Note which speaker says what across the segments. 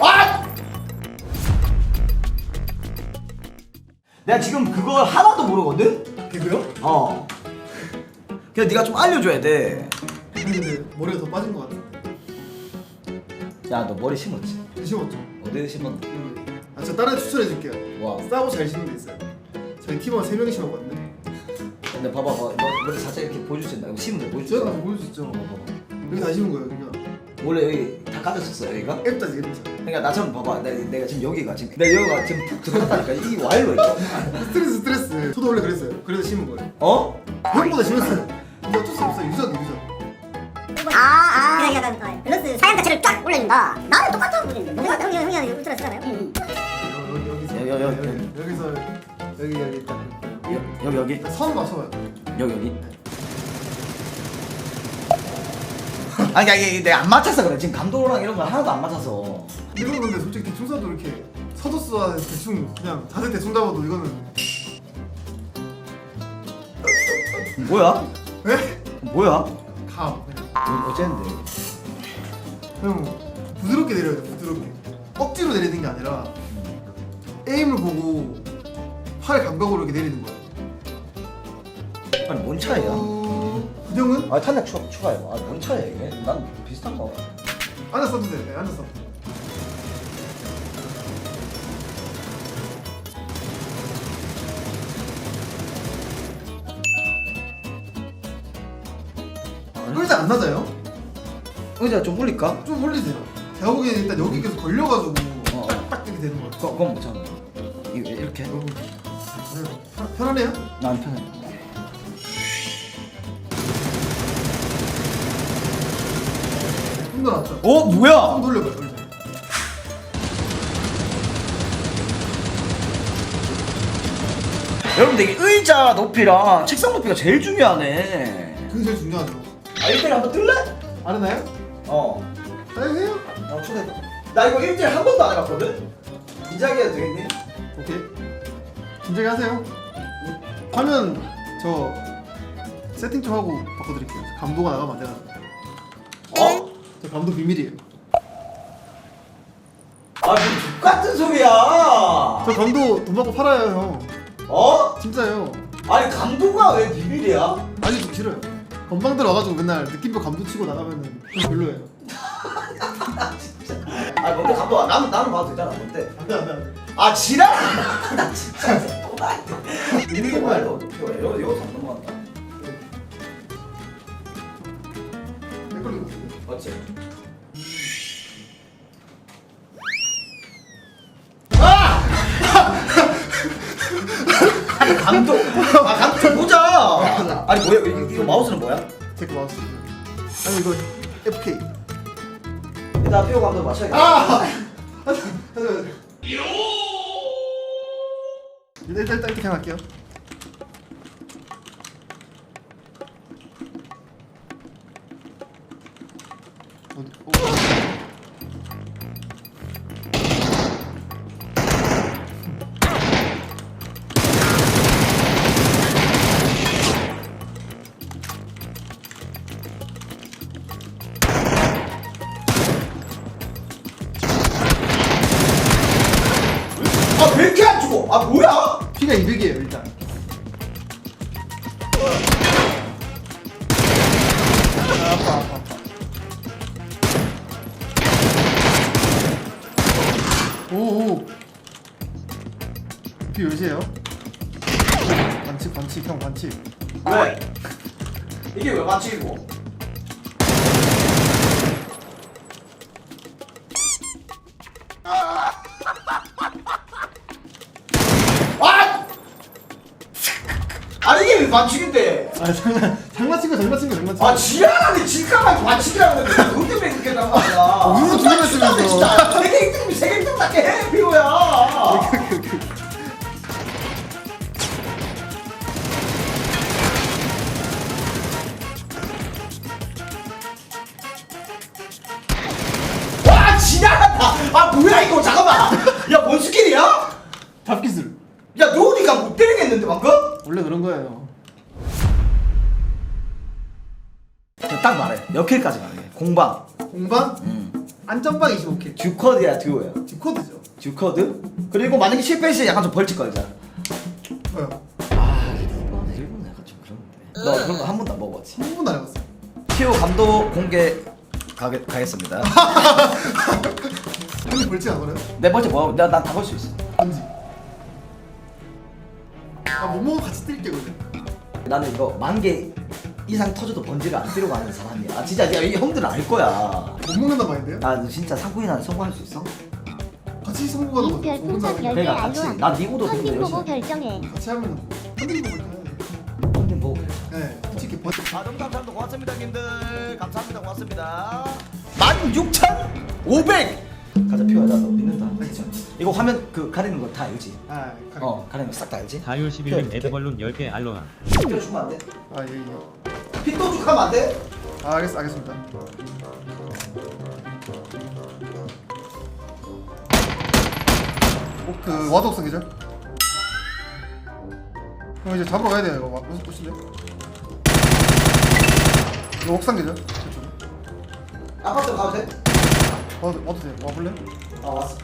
Speaker 1: 아! 내가 지금 그걸 하나도 모르거든?
Speaker 2: 개그요?
Speaker 1: 어. 그냥 네가 좀 알려줘야 돼.
Speaker 2: 근데 머리가 더 빠진 것 같아.
Speaker 1: 야, 너 머리 심었지?
Speaker 2: 심었죠?
Speaker 1: 어디 심었나?
Speaker 2: 아, 저 다른 애 추천해 줄게요.
Speaker 1: 와.
Speaker 2: 싸고 잘 심는 데 있어요. 저희 팀원 세 명이 심었거든요.
Speaker 1: 근데 봐봐, 봐봐. 너 머리 살짝 이렇게 보여줄 수 있나? 이거 심은 거 보여줄 수
Speaker 2: 제가
Speaker 1: 있나?
Speaker 2: 보여줄 수 있죠.
Speaker 1: 봐봐.
Speaker 2: 여기 다 심은 거예요, 여기가.
Speaker 1: 원래 여기 다 까졌었어, 여기가?
Speaker 2: 앱다 앱다.
Speaker 1: 그러니까 나처럼 봐봐. 내, 내가 지금 여기가 지금 내 여기가 지금 푹 들어갔다니까. 이 와일로 이거.
Speaker 2: 스트레스 스트레스. 저도 원래 그랬어요. 그래서 심은 거예요.
Speaker 1: 어?
Speaker 2: 형보다 심했어요. 근데 어쩔 수 없어요. 유전 유전.
Speaker 3: 아, 아. 그냥 약간 어, 밸런스 사양 자체를 쫙 올려준다. 나는 똑같은 분인데. 내가 형이 형이 형이 울트라 쓰잖아요. 응.
Speaker 2: 여기 여기서
Speaker 1: 여기, 여기,
Speaker 2: 여기,
Speaker 1: 여기.
Speaker 2: 여기서 여기 여기 딱
Speaker 1: 여, 여기, 여기.
Speaker 2: 일단 선 맞춰봐요.
Speaker 1: 여기, 여기. 아니, 이게 내가 안 맞춰서 그래. 지금 감도랑 이런 거 하나도 안 맞아서.
Speaker 2: 이건 근데 솔직히 대충 써도 이렇게 서도스와 대충 그냥 자세 대충 잡아도 이거는
Speaker 1: 뭐야?
Speaker 2: 왜?
Speaker 1: 뭐야?
Speaker 2: 감.
Speaker 1: 어, 어쨌는데.
Speaker 2: 형 부드럽게 내려야 돼 부드럽게 억지로 내리는 게 아니라 에임을 보고 팔 감각으로 이렇게 내리는 거야
Speaker 1: 아니, 뭔 차이야?
Speaker 2: 어... 그 형은
Speaker 1: 아, 탄력 추, 추가해. 아, 뭔 차이야, 이게? 난 비슷한 거.
Speaker 2: 앉아 써도 돼 네, 앉아 써 의자 안 낮아요?
Speaker 1: 의자 좀 올릴까?
Speaker 2: 좀 올리세요 제가 보기엔 일단 여기 계속 걸려가지고
Speaker 1: 어.
Speaker 2: 딱 이렇게 되는 거야
Speaker 1: 그거, 그건 못 참아. 이- 이렇게?
Speaker 2: 그래요. 편- 편하네요?
Speaker 1: 난 편해.
Speaker 2: 힘도 났죠?
Speaker 1: 어, 뭐야?
Speaker 2: 한번 돌려봐요 돌려
Speaker 1: 여러분들 이게 의자 높이랑 책상 높이가 제일 중요하네.
Speaker 2: 그게 제일 중요하죠
Speaker 1: 아, 1대1 한번 뜰래?
Speaker 2: 안 했나요?
Speaker 1: 어.
Speaker 2: 빨리 해요
Speaker 1: 어, 초대해봐. 나 이거 1대1 한 번도 안 해봤거든? 이자기해도 되겠니?
Speaker 2: 오케이 진작에 하세요 화면 저 세팅 좀 하고 바꿔드릴게요 저 감도가 나가면 안? 저 감도 비밀이에요
Speaker 1: 아, 뭐 X같은 소리야!
Speaker 2: 저 감도 돈 받고 팔아요 형
Speaker 1: 어?
Speaker 2: 진짜요
Speaker 1: 아니, 감도가 왜 비밀이야?
Speaker 2: 아니 좀 싫어요 건방들 와가지고 맨날 느낌표 감도 치고 나가면은 좀 별로예요
Speaker 1: 아, 뭔데 감도가? 나는, 나는 봐도 되잖아, 뭔데?
Speaker 2: 안돼 안돼 안돼
Speaker 1: 아, 지랄! 나 진짜 또라이. 이게 말도 필요해. 이거, 이거 맞지? 아! 아니 감독 아 감독 보자 아니 뭐야 이거, 이거 마우스는 뭐야?
Speaker 2: 댓글 마우스 아니 이거 FK
Speaker 1: 나 피오 감독 맞춰야겠다
Speaker 2: 아! 일단 일단 이렇게 그냥 할게요 피가 200이에요 일단 아, 아파 아파 아파 오오 피 몇이에요? 반칙 반칙 형 반칙
Speaker 1: 왜? 이게 왜 맞추고? 왜 맞추긴데?
Speaker 2: 아 장난 장난친 거 장난친 거 장난친
Speaker 1: 아
Speaker 2: 거.
Speaker 1: 지랄하네. 질까만 맞추기라고 했는데 너 때문에 그렇게 난 말이야
Speaker 2: 우리도 두 개나 쓰면서.
Speaker 1: 진짜. 세개 1등 세 듀커드야 듀오야?
Speaker 2: 디코드죠.
Speaker 1: 듀커드? 그리고 만약에 실패했을 때 약간 좀 벌칙 걸자.
Speaker 2: 뭐요?
Speaker 1: 아 일본 일본 약간 좀 그런데. 너 그런 거 한 번도 안 먹어봤지?
Speaker 2: 한 번도 안 해봤어요.
Speaker 1: 티오 감독 공개 가게, 가겠습니다.
Speaker 2: 형님 벌칙 안 걸어요?
Speaker 1: 내 번째 뭐 내가 난다 걸 수 있어.
Speaker 2: 뭔지. 아못 먹어 같이 뛸게 그래
Speaker 1: 나는 이거 만개 이상 터져도 번지를 안 뛰려고 하는 사람이야 아, 진짜 야, 이 형들은 알 거야
Speaker 2: 못 먹는단 말인데요?
Speaker 1: 나 진짜 상품이나 성공할 수 있어?
Speaker 2: 같이 성공하는
Speaker 4: 별풍선
Speaker 2: 먹는다는 게.
Speaker 4: 열개
Speaker 1: 그러니까 같이.
Speaker 4: 알로
Speaker 1: 난 니보다 더
Speaker 4: 컨닝 보고
Speaker 1: 열심히
Speaker 4: 결정해
Speaker 2: 같이 하면 흔들리고
Speaker 1: 근데 뭐 그래
Speaker 2: 네 솔직히 버...
Speaker 1: 아 너무 감사합니다 고맙습니다 님들 감사합니다 고맙습니다 16,500 가자 피워야 나너 믿는다 진짜 이거 화면 그 가리는 거 다 알지?
Speaker 2: 아 가리...
Speaker 1: 어 가리는 거 싹 다 알지?
Speaker 5: 다율 11님 에드벌룬 10개 알로하
Speaker 1: 핏도 주면 안 돼?
Speaker 2: 아 예, 예.
Speaker 1: 핏도 주 가면 안 돼?
Speaker 2: 아 알겠, 알겠습니다. 어, 그 와드 옥상 계절? 형 이제 잡으러 가야 돼요 이거. 와- 무슨 꽃인데? 이거 옥상 계절? 저쪽에
Speaker 1: 아파트 가도 돼?
Speaker 2: 와도, 와도 돼. 와볼래?
Speaker 1: 아 왔어.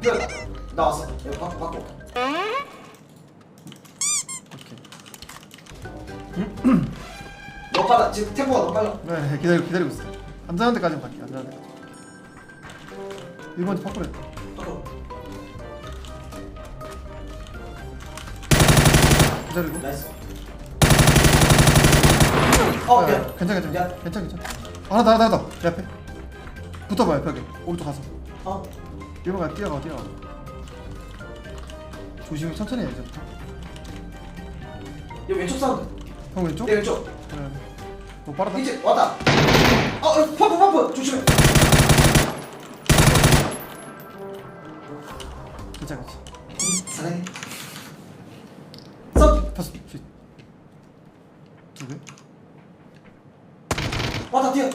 Speaker 1: 뛰어나 나 왔어. 여기 바꿔 바꿔
Speaker 2: 오케이.
Speaker 1: 너 빨라. 지금 템포가 너무 빨라.
Speaker 2: 네 기다리고 기다리고 있어 안전한 데까지만 갈게 안전한 데까지 1번째 파쿠레 기다리고.
Speaker 1: 나이스. 어
Speaker 2: 아,
Speaker 1: 미안.
Speaker 2: 괜찮아 괜찮아.
Speaker 1: 미안.
Speaker 2: 괜찮아 괜찮아. 하나 더 하나 더내 앞에. 붙어봐요 벽에. 오른쪽 가서.
Speaker 1: 어.
Speaker 2: 1번 가 뛰어가 뛰어가. 조심히 천천히 해 이제부터
Speaker 1: 여기 왼쪽 사운드.
Speaker 2: 형 왼쪽?
Speaker 1: 내 왼쪽.
Speaker 2: 그래 너 빠르다
Speaker 1: 이제 왔다. 어 어, 펌프 펌프. 조심해.
Speaker 2: 괜찮아
Speaker 1: 사랑해. 서
Speaker 2: 다섯 두개?
Speaker 1: 왔다 뛰어.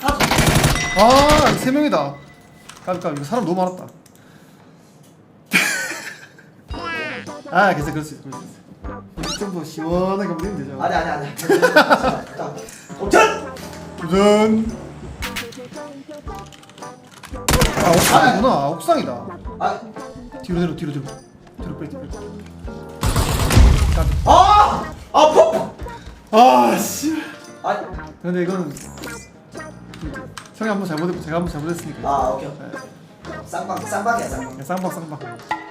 Speaker 1: 하나
Speaker 2: 아세 명이다. 깜깜 이거 사람 너무 많았다. 아 괜찮아 그럴 수 있어 그럴 수 있어 좀더 시원하게 한번 내면 되죠.
Speaker 1: 아니 아니 아니. 자, 도전
Speaker 2: 도전 아 옥상이구나. 아, 옥상이다.
Speaker 1: 아.
Speaker 2: 뒤로 뒤로 뒤로 뒤로. 뒤로 빼 뒤로 빼.
Speaker 1: 아! 아
Speaker 2: 아씨.
Speaker 1: 아,
Speaker 2: 근데 이거는 형이 한번 잘못했고 제가 한번 잘못했으니까.
Speaker 1: 아 오케이.
Speaker 2: 네.
Speaker 1: 쌍방 쌍방이야 쌍방.
Speaker 2: 그냥 쌍방 쌍방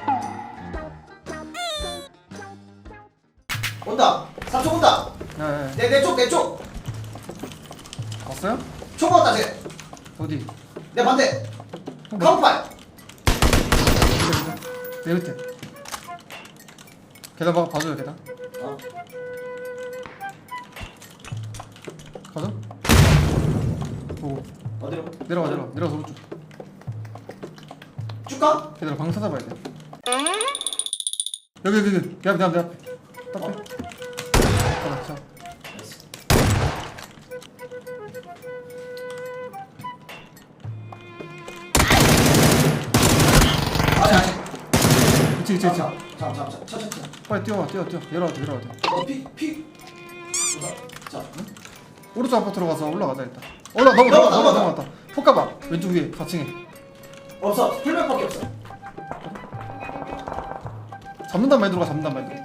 Speaker 1: 온다. 삼촌 온다.
Speaker 2: 네, 네.
Speaker 1: 내 내 쪽 내 쪽.
Speaker 2: 왔어요?
Speaker 1: 총 왔다 쟤내
Speaker 2: 어디?
Speaker 1: 반대.
Speaker 2: 형 뭐-
Speaker 1: 카운파이
Speaker 2: 내 밑에. 계단 봐, 봐줘요 계단.
Speaker 1: 어.
Speaker 2: 가자. 보고
Speaker 1: 어디로?
Speaker 2: 내려가 내려가 내려가서 오른쪽.
Speaker 1: 쭉가?
Speaker 2: 걔들아 방 찾아봐야 돼. 여기 여기 여기. 내 앞에 내 앞에 내 앞에 그치 그치 그치
Speaker 1: 잠깐 잠깐 잠깐 천천히
Speaker 2: 빨리 뛰어와 뛰어 뛰어. 내려와 돼 내려와 돼.
Speaker 1: 너피 피. 자
Speaker 2: 오른쪽 아파트로 가서 올라가자 일단. 올라 넘어 넘어
Speaker 1: 넘어 넘어갔다.
Speaker 2: 넘어갔다 폭 가봐. 왼쪽 위에 4층에.
Speaker 1: 없어. 풀백밖에 없어.
Speaker 2: 잡는단 마인드로 가 잡는단 마인드로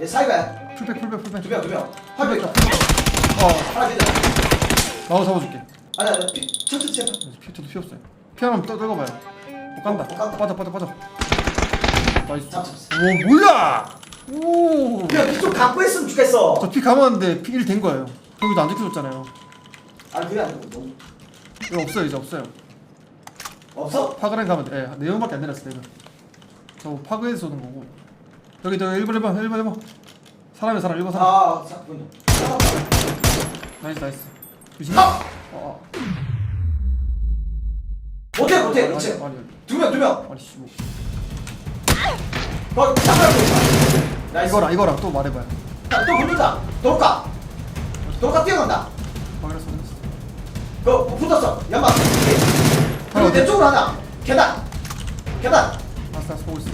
Speaker 1: 얘 사이가야.
Speaker 2: 풀백 풀백 풀백.
Speaker 1: 두명두명. 한명 있다
Speaker 2: 어.
Speaker 1: 하나 기다
Speaker 2: 나도 잡아줄게.
Speaker 1: 아니 아니 피 천천히 제발
Speaker 2: 피 저도 피 없어요. 피 하나만 떠 떨궈봐요 못 간다.
Speaker 1: 못 간다.
Speaker 2: 빠져 빠져 빠져. 나이스. 오 오저 피
Speaker 1: 그냥 피좀 갖고 있으면 좋겠어.
Speaker 2: 감았는데 피 1 된 거예요. 여기도 안 지켜줬잖아요.
Speaker 1: 아니 그게 아니고 너무
Speaker 2: 이거 없어요 이제 없어요.
Speaker 1: 없어?
Speaker 2: 파그랭 가면 돼. 예, 4명밖에 안 내렸어 4명 저 파그에서 쏘는 거고. 여기 저 1번 1번 1번 1번. 사람이 사람. 1번 사람.
Speaker 1: 아 잠깐만요
Speaker 2: 나이스 나이스. 조심해.
Speaker 1: 아!
Speaker 2: 어,
Speaker 1: 못해 못해
Speaker 2: 아니
Speaker 1: 그렇지
Speaker 2: 아니
Speaker 1: 두 명 두 명.
Speaker 2: 아니 씨 뭐.
Speaker 1: 거기 잠깐 나이스.
Speaker 2: 이거랑 이거랑 또 말해봐요.
Speaker 1: 야, 또 붙는다. 도로가. 도로가 뛰어간다.
Speaker 2: 확인했어 확인했어.
Speaker 1: 그 붙었어. 연막. 그리고 내 쪽으로 하나. 계단. 계단.
Speaker 2: 알았어 보고 있어.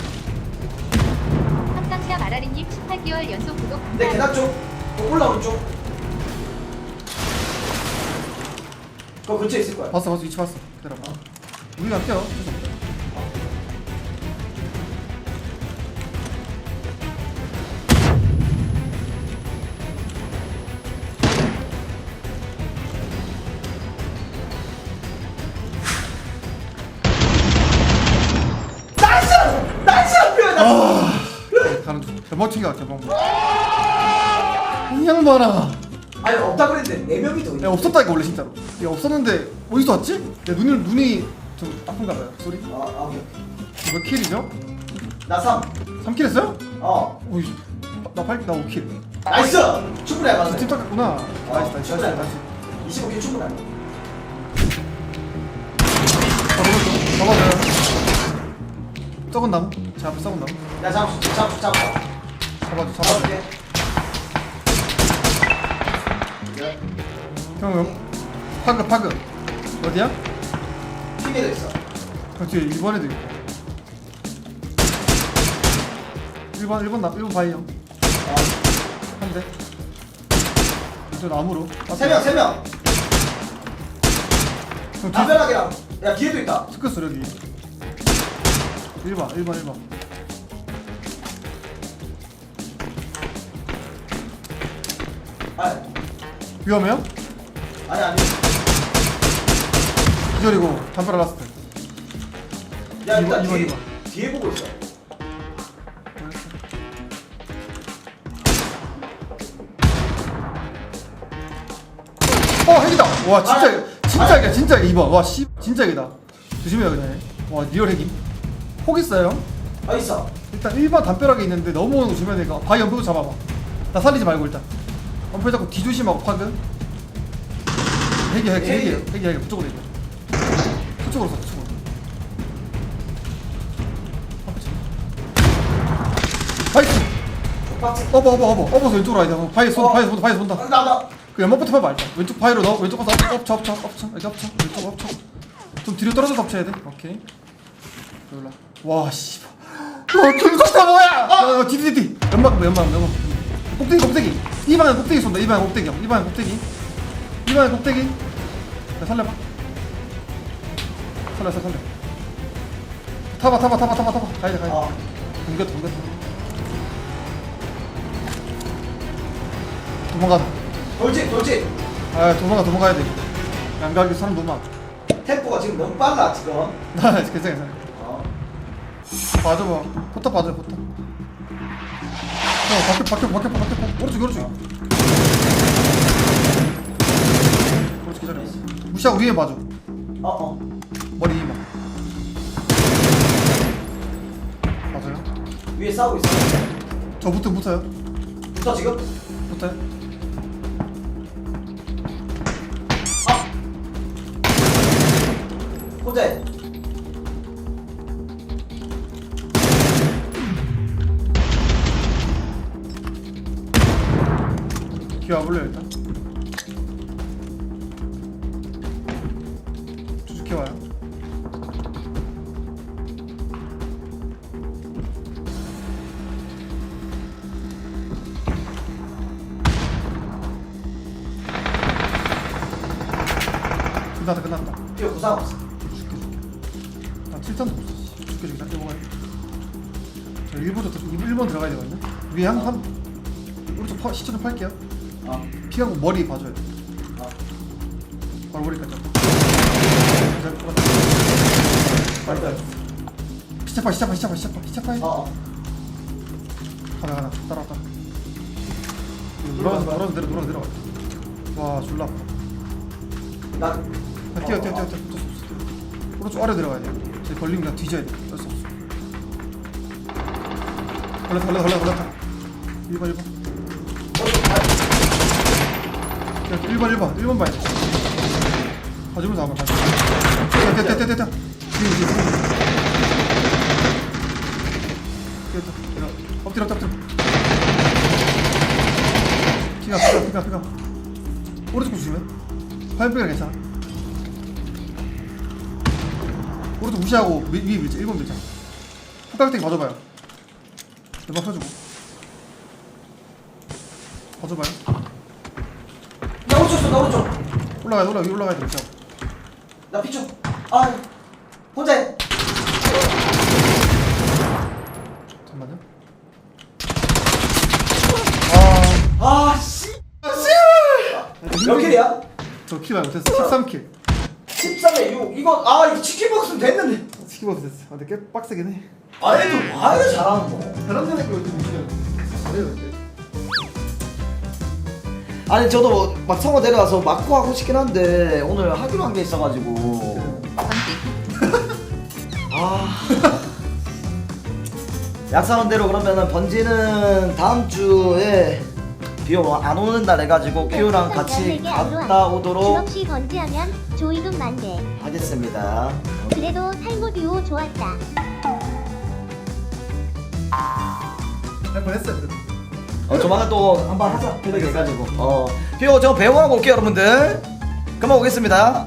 Speaker 4: 합당자 마라리님 님 18개월 연속 구독
Speaker 1: 내
Speaker 4: 감사합니다.
Speaker 1: 계단 쪽. 어, 올라오는 쪽. 그거 근처에 있을 거야.
Speaker 2: 봤어 봤어. 위치 봤어. 기다려봐. 우리가 할게요
Speaker 1: 나
Speaker 2: 챙겨 대박 이 양반아
Speaker 1: 아니 없다 그랬는데 네 명이 더 있네.
Speaker 2: 야 없었다니까 원래 진짜로. 야 없었는데 어디서 왔지? 야 눈을 눈이 좀 아픈가 봐요 소리.
Speaker 1: 아, 아 오케이
Speaker 2: 몇 킬이죠?
Speaker 1: 나 3.
Speaker 2: 3킬 했어요?
Speaker 1: 어.
Speaker 2: 오이 나 8, 나 5킬.
Speaker 1: 나이스! 충분히
Speaker 2: 아,
Speaker 1: 해봤네.
Speaker 2: 팀 닦았구나. 나이스 나이스 나이스 나이스.
Speaker 1: 25개 충분하네
Speaker 2: 잡아줘 잡아줘요. 썩은 나무? 제 앞에 썩은 나무?
Speaker 1: 야 잡, 잡, 잡아
Speaker 2: 잡아줘 잡아줘
Speaker 1: 잡아줄게
Speaker 2: 형 형. 파그 파그 어디야?
Speaker 1: 팀에도 있어
Speaker 2: 그 뒤에 1번에도 있고 1번 1번 나 1번 바이 형
Speaker 1: 어.
Speaker 2: 한대 저 나무로
Speaker 1: 세 명, 세 명.
Speaker 2: 형 뒤에
Speaker 1: 담벼락이랑 야 뒤에도 있다.
Speaker 2: 스크스 여기 1번 1번 1번
Speaker 1: 아니,
Speaker 2: 위험해요?
Speaker 1: 아니 아니.
Speaker 2: 기절이고 담벼락 라스트.
Speaker 1: 야 일단
Speaker 2: 이번,
Speaker 1: 뒤에
Speaker 2: 이번.
Speaker 1: 뒤에 보고 있어.
Speaker 2: 어 핵이다! 와 진짜
Speaker 1: 아,
Speaker 2: 진짜 핵이야 진짜 핵. 2번 와씨 진짜 핵이다. 조심해요 그냥. 와 리얼 핵임 폭 있어요?
Speaker 1: 아 있어.
Speaker 2: 일단 1번 담벼락에 있는데 넘어오는 거가 바위 연표도 잡아봐. 나 살리지 말고 일단 연표 잡고 뒤조심하고 파그 핵이야 핵 핵이야 핵이야 핵 그쪽으로 이거 그쪽으로. 서 그쪽으로
Speaker 1: 박스.
Speaker 2: 어버 어버 어버 어버서 왼쪽으로 와야 돼. 바위 쏜다
Speaker 1: 어.
Speaker 2: 바위 쏜다 바위 쏜다.
Speaker 1: 아, 나 나.
Speaker 2: 그 연막부터 해봐 일단. 왼쪽 바위로 넣어. 왼쪽 가서 엎쳐 엎쳐 엎쳐 이렇게 엎쳐 왼쪽 엎쳐 좀 뒤로 떨어져서 엎쳐야 돼. 오케이. 놀라. 와 씨발 와 김석태 뭐야! 어 뒤뒤뒤. 연막 연막 연막 꼭대기 꼭대기 이 방향 꼭대기 쏜다 이 방향 꼭대기 이 방향 꼭대기 이 방향 꼭대기 야 살려봐 살려 살려 살려 타봐 타봐 타봐 타봐 타봐 가야돼 가야돼
Speaker 1: 어.
Speaker 2: 옮겼다 옮겼다 도망가다
Speaker 1: 돌진 돌진.
Speaker 2: 아 도망가 도망가야 돼. 안 가기 사람 너무 많아.
Speaker 1: 템포가 지금 너무 빨라 지금.
Speaker 2: 나 괜찮아 괜찮아.
Speaker 1: 어.
Speaker 2: 봐줘봐. 포탑 봐줘 포탑. 어 바퀴 바퀴 바퀴 바퀴 오른쪽 오른쪽. 오른쪽 기다려. 무시하고 위에 봐줘.
Speaker 1: 어 어.
Speaker 2: 머리 위만. 맞아요?
Speaker 1: 위에 싸우고 있어.
Speaker 2: 저 붙어 붙어요.
Speaker 1: 붙어 지금.
Speaker 2: 붙어요.
Speaker 1: 아. 혼자 해.
Speaker 2: 기어 와볼래 일단. 쭉쭉 와요. 끝났다 끝났다.
Speaker 1: 뒤에 부상 없어.
Speaker 2: 나 7탄도 없어. 씨. 죽게 죽게 잘 먹어야 돼. 저 1번 저 1번 들어가야 되거든요. 위에 한 한. 오른쪽 파, 시체 좀 팔게요.
Speaker 1: 어.
Speaker 2: 피하고 머리 봐줘야 돼.
Speaker 1: 어.
Speaker 2: 바로 머리까지. 잘
Speaker 1: 맞다.
Speaker 2: 시체파 시체파 시체파 시체파 시체파
Speaker 1: 어. 어.
Speaker 2: 가다 가다 따라왔다. 돌아가서 돌아가서 내려 돌아서 내려가. 와 졸라. 아파.
Speaker 1: 나.
Speaker 2: 아, 뛰어 뛰어 뛰어 뛰어. 어쩔 수 없어. 오른쪽 아래 내려가야 돼. 쟤 걸리면 그냥 뒤져야 돼. 어쩔 수 없어. 걸렸다 걸렸다 걸렸다 걸렸다. 1번 1번.
Speaker 1: 발.
Speaker 2: 1번 1번 1번 봐야 돼. 봐주면서. 뛰어 뛰어 뛰어 뛰어 뛰어. 뒤에 뒤에. 뛰어 뛰어. 엎드려 엎드려. 피가 피가 피가 피가. 오른쪽 조심해. 화염병이 괜찮아. 오른쪽 무시하고 위, 위에 밀자. 1번 밀자. 폭각대기 봐줘봐요. 연막 펴주고. 봐줘봐요
Speaker 1: 나 오른쪽. 나 오른쪽
Speaker 2: 올라가 위로 올라가야 돼 진짜
Speaker 1: 나 피쳐 아 혼자 해
Speaker 2: 잠깐만요.
Speaker 1: 아씨. 몇 킬이야?
Speaker 2: 저킬 많이 못했어. 13킬.
Speaker 1: 13에 6 이거 아 이거 치킨 먹었으면 됐는데.
Speaker 2: 치키버스 됐어. 아, 근데 꽤 빡세긴 해.
Speaker 1: 아 애들 와 이래 잘하는 거.
Speaker 2: 베란다 내거 요즘 이기면 잘해요 근데
Speaker 1: 아니 저도 막 성어 내려와서 마코 하고 싶긴 한데 오늘 하기로 한 게 있어가지고. 아. 약속한 대로 그러면은 번지는 다음 주에 비용 안 오는 날 해가지고 큐랑 같이 갔다 오도록
Speaker 4: 주먹시 번지하면 조이금 만대.
Speaker 1: 하겠습니다.
Speaker 4: 그래도 탈모 듀오 좋았다.
Speaker 2: 할 뻔했어요. 그래도
Speaker 1: 어 조만간 또 한번 하자. 해가지고. 어. 비오 저 배우하고 올게요 여러분들. 그만 오겠습니다